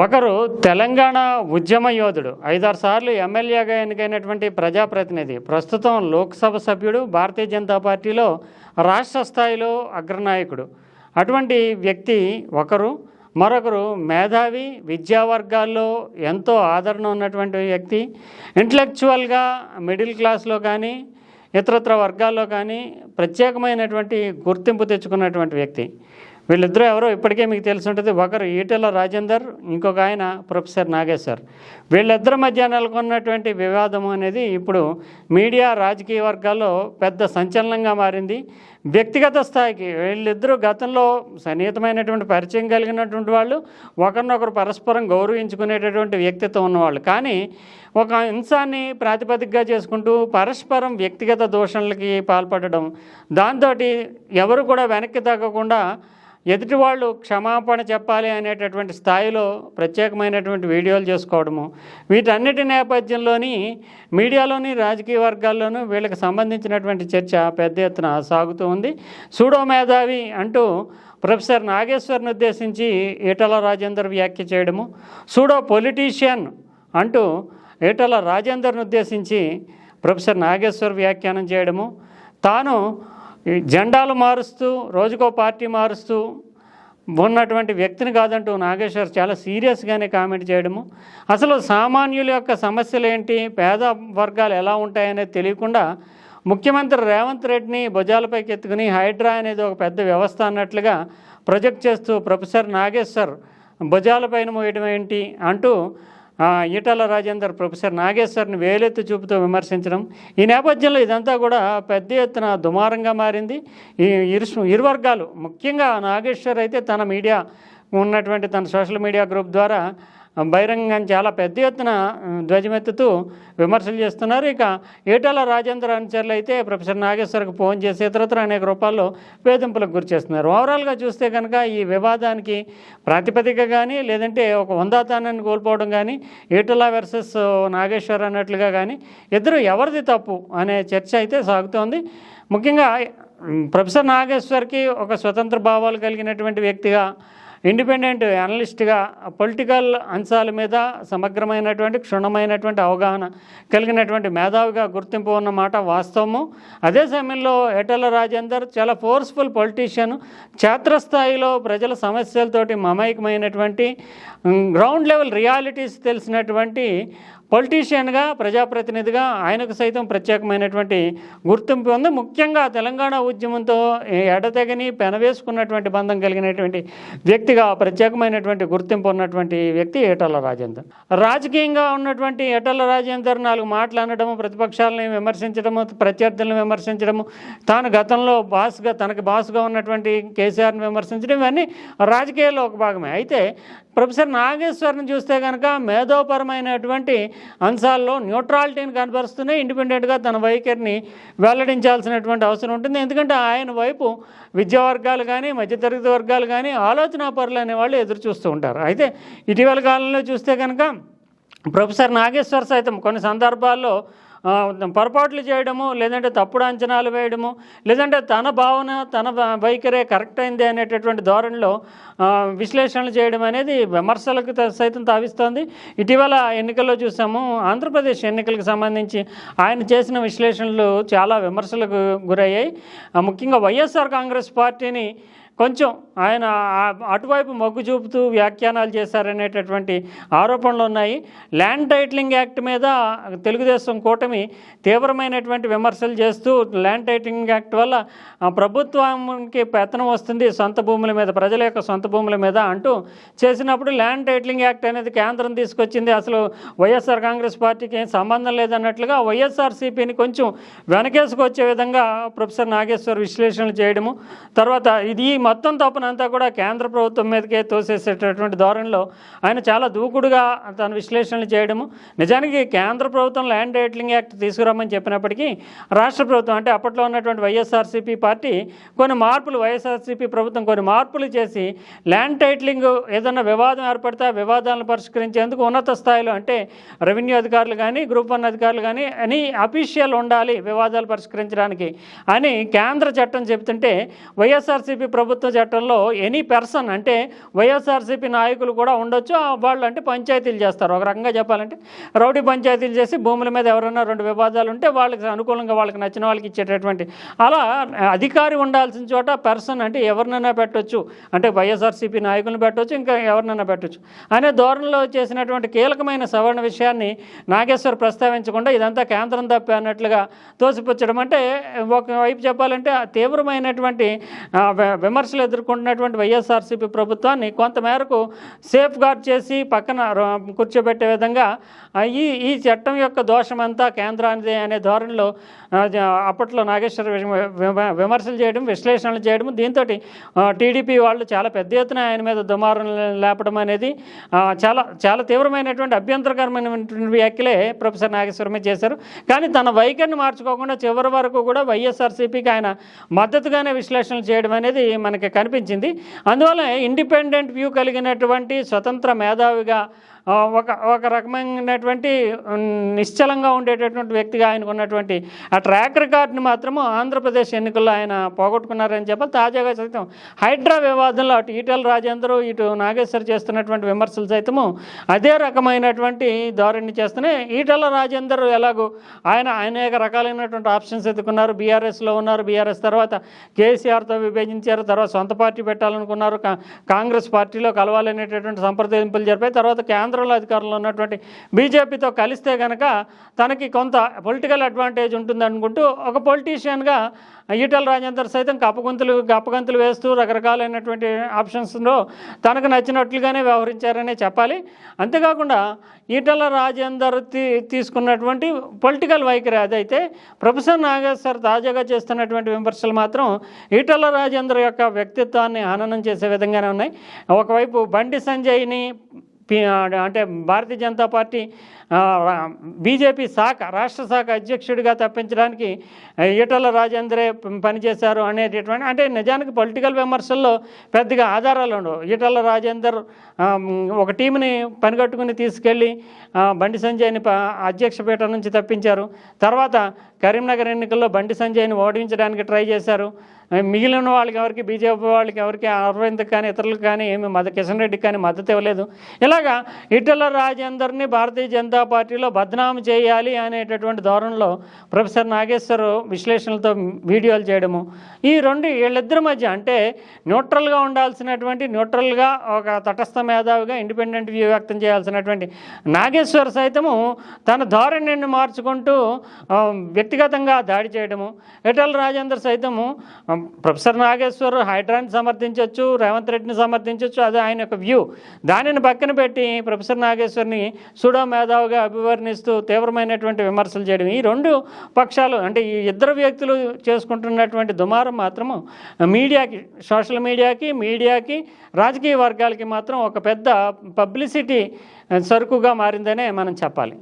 ఒకరు తెలంగాణ ఉద్యమ యోధుడు ఐదారు సార్లు ఎమ్మెల్యేగా ఎన్నికైనటువంటి ప్రజాప్రతినిధి ప్రస్తుతం లోక్సభ సభ్యుడు భారతీయ జనతా పార్టీలో రాష్ట్ర స్థాయిలో అగ్రనాయకుడు. అటువంటి వ్యక్తి ఒకరు మరొకరు మేధావి విద్యా వర్గాల్లో ఎంతో ఆదరణ ఉన్నటువంటి వ్యక్తి. ఇంటలెక్చువల్గా మిడిల్ క్లాస్లో కానీ ఇతరత్ర వర్గాల్లో కానీ ప్రత్యేకమైనటువంటి గుర్తింపు తెచ్చుకున్నటువంటి వ్యక్తి. వీళ్ళిద్దరూ ఎవరో ఇప్పటికే మీకు తెలిసి ఉంటుంది. ఒకరు ఈటెల రాజేందర్ ఇంకొక ఆయన ప్రొఫెసర్ నాగేశ్వర్. వీళ్ళిద్దరి మధ్య నెలకొన్నటువంటి వివాదం అనేది ఇప్పుడు మీడియా రాజకీయ వర్గాల్లో పెద్ద సంచలనంగా మారింది. వ్యక్తిగత స్థాయికి వీళ్ళిద్దరూ గతంలో సన్నిహితమైనటువంటి పరిచయం కలిగినటువంటి వాళ్ళు ఒకరినొకరు పరస్పరం గౌరవించుకునేటటువంటి వ్యక్తిత్వం ఉన్నవాళ్ళు. కానీ ఒక అంశాన్ని ప్రాతిపదికగా చేసుకుంటూ పరస్పరం వ్యక్తిగత దూషణలకి పాల్పడడం దాంతో ఎవరు కూడా వెనక్కి తగ్గకుండా ఎదుటి వాళ్ళు క్షమాపణ చెప్పాలి అనేటటువంటి స్థాయిలో ప్రత్యేకమైనటువంటి వీడియోలు చేసుకోవడము వీటన్నిటి నేపథ్యంలోని మీడియాలోని రాజకీయ వర్గాల్లోనూ వీళ్ళకి సంబంధించినటువంటి చర్చ పెద్ద ఎత్తున సాగుతూ ఉంది. సూడో మేధావి అంటూ ప్రొఫెసర్ నాగేశ్వర్ని ఉద్దేశించి ఈటల రాజేందర్ వ్యాఖ్య చేయడము సూడో పొలిటీషియన్ అంటూ ఈటల రాజేందర్ను ఉద్దేశించి ప్రొఫెసర్ నాగేశ్వర్ వ్యాఖ్యానం చేయడము తాను ఈ జెండాలు మారుస్తూ రోజుకో పార్టీ మారుస్తూ ఉన్నటువంటి వ్యక్తిని కాదంటూ నాగేశ్వర్ చాలా సీరియస్గానే కామెంట్ చేయడము. అసలు సామాన్యుల యొక్క సమస్యలు ఏంటి పేద వర్గాలు ఎలా ఉంటాయనేది తెలియకుండా ముఖ్యమంత్రి రేవంత్ రెడ్డిని భుజాలపైకి ఎత్తుకుని హైడ్రా అనేది ఒక పెద్ద వ్యవస్థ అన్నట్లుగా ప్రొజెక్ట్ చేస్తూ ప్రొఫెసర్ నాగేశ్వర్ భుజాలపైన మోయడం ఏంటి అంటూ ఈటల రాజేందర్ ప్రొఫెసర్ నాగేశ్వర్ని వేలెత్తి చూపుతూ విమర్శించడం. ఈ నేపథ్యంలో ఇదంతా కూడా పెద్ద ఎత్తున దుమారంగా మారింది. ఈ ఇరు ఇరు వర్గాలు ముఖ్యంగా నాగేశ్వర్ అయితే తన మీడియా ఉన్నటువంటి తన సోషల్ మీడియా గ్రూప్ ద్వారా బహిరంగంగా చాలా పెద్ద ఎత్తున ధ్వజమెత్తుతూ విమర్శలు చేస్తున్నారు. ఇక ఈటల రాజేంద్ర అనుచరులు అయితే ప్రొఫెసర్ నాగేశ్వర్కి ఫోన్ చేసి ఇతరత్ర అనేక రూపాల్లో వేధింపులకు గురి చేస్తున్నారు. ఓవరాల్గా చూస్తే కనుక ఈ వివాదానికి ప్రాతిపదిక కానీ లేదంటే ఒక వందాతానాన్ని కోల్పోవడం కానీ ఈటల వర్సెస్ నాగేశ్వర్ అన్నట్లుగా కానీ ఇద్దరు ఎవరిది తప్పు అనే చర్చ అయితే సాగుతోంది. ముఖ్యంగా ప్రొఫెసర్ నాగేశ్వర్కి ఒక స్వతంత్ర భావాలు కలిగినటువంటి వ్యక్తిగా ఇండిపెండెంట్ అనలిస్ట్గా పొలిటికల్ అంశాల మీద సమగ్రమైనటువంటి క్షుణ్ణమైనటువంటి అవగాహన కలిగినటువంటి మేధావిగా గుర్తింపు ఉన్న మాట వాస్తవము. అదే సమయంలో ఎటల రాజేందర్ చాలా ఫోర్స్ఫుల్ పొలిటీషియన్ క్షేత్రస్థాయిలో ప్రజల సమస్యలతోటి మమైకమైనటువంటి గ్రౌండ్ లెవెల్ రియాలిటీస్ తెలిసినటువంటి పొలిటీషియన్గా ప్రజాప్రతినిధిగా ఆయనకు సైతం ప్రత్యేకమైనటువంటి గుర్తింపు ఉంది. ముఖ్యంగా తెలంగాణ ఉద్యమంతో ఎడతెగని పెనవేసుకున్నటువంటి బంధం కలిగినటువంటి వ్యక్తిగా ప్రత్యేకమైనటువంటి గుర్తింపు ఉన్నటువంటి వ్యక్తి ఏటల రాజేందర్. రాజకీయంగా ఉన్నటువంటి ఏటల రాజేందర్ నాలుగు మాటలు అనడము ప్రతిపక్షాలని విమర్శించడము ప్రత్యర్థులను విమర్శించడము తాను గతంలో బాస్గా తనకి బాస్గా ఉన్నటువంటి కేసీఆర్ని విమర్శించడం ఇవన్నీ రాజకీయాల్లో ఒక భాగమే. అయితే ప్రొఫెసర్ నాగేశ్వర్ని చూస్తే కనుక మేధోపరమైనటువంటి అంశాల్లో న్యూట్రాలిటీని కనపరుస్తూనే ఇండిపెండెంట్గా తన వైఖరిని వెల్లడించాల్సినటువంటి అవసరం ఉంటుంది. ఎందుకంటే ఆయన వైపు విద్యా వర్గాలు కానీ మధ్యతరగతి వర్గాలు కానీ ఆలోచన పరులు అనేవాళ్ళు ఎదురు చూస్తూ ఉంటారు. అయితే ఇటీవల కాలంలో చూస్తే కనుక ప్రొఫెసర్ నాగేశ్వర్ సైతం కొన్ని సందర్భాల్లో పొరపాట్లు చేయడము లేదంటే తప్పుడు అంచనాలు వేయడము లేదంటే తన భావన తన వైఖరే కరెక్ట్ అయింది అనేటటువంటి ధోరణిలో విశ్లేషణలు చేయడం అనేది విమర్శలకు సైతం తావిస్తోంది. ఇటీవల ఎన్నికల్లో చూసాము ఆంధ్రప్రదేశ్ ఎన్నికలకు సంబంధించి ఆయన చేసిన విశ్లేషణలు చాలా విమర్శలకు గురయ్యాయి. ముఖ్యంగా వైఎస్ఆర్ కాంగ్రెస్ పార్టీని కొంచెం ఆయన అటువైపు మొగ్గు చూపుతూ వ్యాఖ్యానాలు చేశారనేటటువంటి ఆరోపణలు ఉన్నాయి. ల్యాండ్ టైటిలింగ్ యాక్ట్ మీద తెలుగుదేశం కూటమి తీవ్రమైనటువంటి విమర్శలు చేస్తూ ల్యాండ్ టైటిలింగ్ యాక్ట్ వల్ల ప్రభుత్వానికి పెత్తనం వస్తుంది సొంత భూముల మీద ప్రజల యొక్క సొంత భూముల మీద అంటూ చేసినప్పుడు ల్యాండ్ టైటిలింగ్ యాక్ట్ అనేది కేంద్రం తీసుకొచ్చింది. అసలు వైఎస్ఆర్ కాంగ్రెస్ పార్టీకి ఏం సంబంధం లేదన్నట్లుగా వైఎస్ఆర్సీపీని కొంచెం వెనకేసుకొచ్చే విధంగా ప్రొఫెసర్ నాగేశ్వర్ విశ్లేషణలు చేయడము తర్వాత ఇది మొత్తం తప్పునంతా కూడా కేంద్ర ప్రభుత్వం మీదకే తోసేసేటటువంటి ధోరణిలో ఆయన చాలా దూకుడుగా తన విశ్లేషణలు చేయడము. నిజానికి కేంద్ర ప్రభుత్వం ల్యాండ్ టైటిలింగ్ యాక్ట్ తీసుకురామని చెప్పినప్పటికీ రాష్ట్ర ప్రభుత్వం అంటే అప్పట్లో ఉన్నటువంటి వైఎస్ఆర్సీపీ పార్టీ కొన్ని మార్పులు వైఎస్ఆర్సీపీ ప్రభుత్వం కొన్ని మార్పులు చేసి ల్యాండ్ టైట్లింగ్ ఏదైనా వివాదం ఏర్పడితే ఆ వివాదాలను పరిష్కరించేందుకు ఉన్నత స్థాయిలో అంటే రెవెన్యూ అధికారులు కానీ గ్రూప్ వన్ అధికారులు కానీ అని అఫీషియల్ ఉండాలి వివాదాలు పరిష్కరించడానికి అని కేంద్ర చట్టం చెబుతుంటే వైఎస్ఆర్సీపీ ప్రభుత్వం ప్రభుత్వ చట్టంలో ఎనీ పర్సన్ అంటే వైఎస్ఆర్సీపీ నాయకులు కూడా ఉండొచ్చు వాళ్ళు అంటే పంచాయతీలు చేస్తారు. ఒక రకంగా చెప్పాలంటే రౌడీ పంచాయతీలు చేసి భూముల మీద ఎవరైనా రెండు వివాదాలు ఉంటే వాళ్ళకి అనుకూలంగా వాళ్ళకి నచ్చిన వాళ్ళకి ఇచ్చేటటువంటి అలా అధికారి ఉండాల్సిన చోట పర్సన్ అంటే ఎవరినైనా పెట్టొచ్చు. అంటే వైఎస్ఆర్సీపీ నాయకులను పెట్టొచ్చు ఇంకా ఎవరినైనా పెట్టొచ్చు. అనే ధోరణిలో చేసినటువంటి కీలకమైన సవరణ విషయాన్ని నాగేశ్వర్ ప్రస్తావించకుండా ఇదంతా కేంద్రం తప్పి అన్నట్లుగా తోసిపుచ్చడం అంటే ఒకవైపు చెప్పాలంటే తీవ్రమైనటువంటి విమర్శ విమర్శలు ఎదుర్కొంటున్నటువంటి వైఎస్ఆర్సీపీ ప్రభుత్వాన్ని కొంతమేరకు సేఫ్ గార్డ్ చేసి పక్కన కూర్చోబెట్టే విధంగా ఈ ఈ చట్టం యొక్క దోషమంతా కేంద్రానిదే అనే ధోరణిలో అప్పట్లో నాగేశ్వర విమర్శలు చేయడం విశ్లేషణలు చేయడం దీంతో టీడీపీ వాళ్ళు చాలా పెద్ద ఎత్తున ఆయన మీద దుమారం లేపడం అనేది చాలా చాలా తీవ్రమైనటువంటి అభ్యంతరకరమైనటువంటి వ్యాఖ్యలే ప్రొఫెసర్ నాగేశ్వరమే చేశారు. కానీ తన వైఖరిని మార్చుకోకుండా చివరి వరకు కూడా వైఎస్ఆర్సీపీకి ఆయన మద్దతుగానే విశ్లేషణలు చేయడం అనేది మనకి కనిపించింది. అందువల్ల ఇండిపెండెంట్ వ్యూ కలిగినటువంటి స్వతంత్ర మేధావిగా ఒక ఒక రకమైనటువంటి నిశ్చలంగా ఉండేటటువంటి వ్యక్తిగా ఆయనకు ఉన్నటువంటి ఆ ట్రాక్ రికార్డ్ని మాత్రము ఆంధ్రప్రదేశ్ ఎన్నికల్లో ఆయన పోగొట్టుకున్నారని చెప్పాలి. తాజాగా సైతం హైడ్రా వివాదంలో అటు ఈటెల రాజేందర్ ఇటు నాగేశ్వర్ చేస్తున్నటువంటి విమర్శలు సైతము అదే రకమైనటువంటి ధోరణి చేస్తున్నాయి ఈటెల రాజేందర్ ఎలాగో ఆయన అనేక రకాలైనటువంటి ఆప్షన్స్ ఎత్తుకున్నారు. బీఆర్ఎస్లో ఉన్నారు. బీఆర్ఎస్ తర్వాత కేసీఆర్తో విభజించారు. తర్వాత సొంత పార్టీ పెట్టాలనుకున్నారు. కా- కాంగ్రెస్ పార్టీలో కలవాలనేటటువంటి సంప్రదింపులు జరిపాయి. తర్వాత కేంద్రంలో అధికారంలో ఉన్నటువంటి బీజేపీతో కలిస్తే కనుక తనకి కొంత పొలిటికల్ అడ్వాంటేజ్ ఉంటుంది అనుకుంటూ ఒక పొలిటీషియన్గా ఈటల రాజేందర్ సైతం కప్పగొంతులు గప్పగంతులు వేస్తూ రకరకాలైనటువంటి ఆప్షన్స్లో తనకు నచ్చినట్లుగానే వ్యవహరించారనే చెప్పాలి. అంతేకాకుండా ఈటల రాజేందర్ తీ తీసుకున్నటువంటి పొలిటికల్ వైఖరి అదైతే ప్రొఫెసర్ నాగేశ్వర్ తాజాగా చేస్తున్నటువంటి విమర్శలు మాత్రం ఈటల రాజేందర్ యొక్క వ్యక్తిత్వాన్ని హననం చేసే విధంగానే ఉన్నాయి. ఒకవైపు బండి సంజయ్ని అంటే భారతీయ జనతా పార్టీ బీజేపీ శాఖ రాష్ట్ర శాఖ అధ్యక్షుడిగా తప్పించడానికి ఈటల రాజేంద్రే పనిచేశారు అనేటటువంటి అంటే నిజానికి పొలిటికల్ విమర్శల్లో పెద్దగా ఆధారాలు ఉండవు. ఈటల రాజేందర్ ఒక టీంని పనిగట్టుకుని తీసుకెళ్ళి బండి సంజయ్ని ప- అధ్యక్ష పీఠం నుంచి తప్పించారు. తర్వాత కరీంనగర్ ఎన్నికల్లో బండి సంజయ్ని ఓడించడానికి ట్రై చేశారు. మిగిలిన వాళ్ళకి ఎవరికి బీజేపీ వాళ్ళకి ఎవరికి అరవింద్ కానీ ఇతరులకు కానీ ఏమి మద కిషన్ రెడ్డికి కానీ మద్దతు ఇవ్వలేదు. ఇలాగా ఇటల రాజేందర్ని భారతీయ జనతా పార్టీలో బదనాము చేయాలి అనేటటువంటి ధోరణిలో ప్రొఫెసర్ నాగేశ్వర్ విశ్లేషణలతో వీడియోలు చేయడము. ఈ రెండు వీళ్ళిద్దరి మధ్య అంటే న్యూట్రల్గా ఉండాల్సినటువంటి న్యూట్రల్గా ఒక తటస్థ మేధావిగా ఇండిపెండెంట్ వ్యూ వ్యక్తం చేయాల్సినటువంటి నాగేశ్వర్ సైతము తన ధోరణిని మార్చుకుంటూ వ్యక్తిగతంగా దాడి చేయడము. ఎటల్ రాజేందర్ సైతము ప్రొఫెసర్ నాగేశ్వర్ హైడ్రాన్ని సమర్థించవచ్చు రేవంత్ రెడ్డిని సమర్థించవచ్చు అది ఆయన యొక్క వ్యూ. దానిని పక్కన పెట్టి ప్రొఫెసర్ నాగేశ్వర్ని సుడో మేధావిగా అభివర్ణిస్తూ తీవ్రమైనటువంటి విమర్శలు చేయడం. ఈ రెండు పక్షాలు అంటే ఈ ఇద్దరు వ్యక్తులు చేసుకుంటున్నటువంటి దుమారం మాత్రము మీడియాకి సోషల్ మీడియాకి మీడియాకి రాజకీయ వర్గాలకి మాత్రం ఒక పెద్ద పబ్లిసిటీ సరుకుగా మారిందనే మనం చెప్పాలి.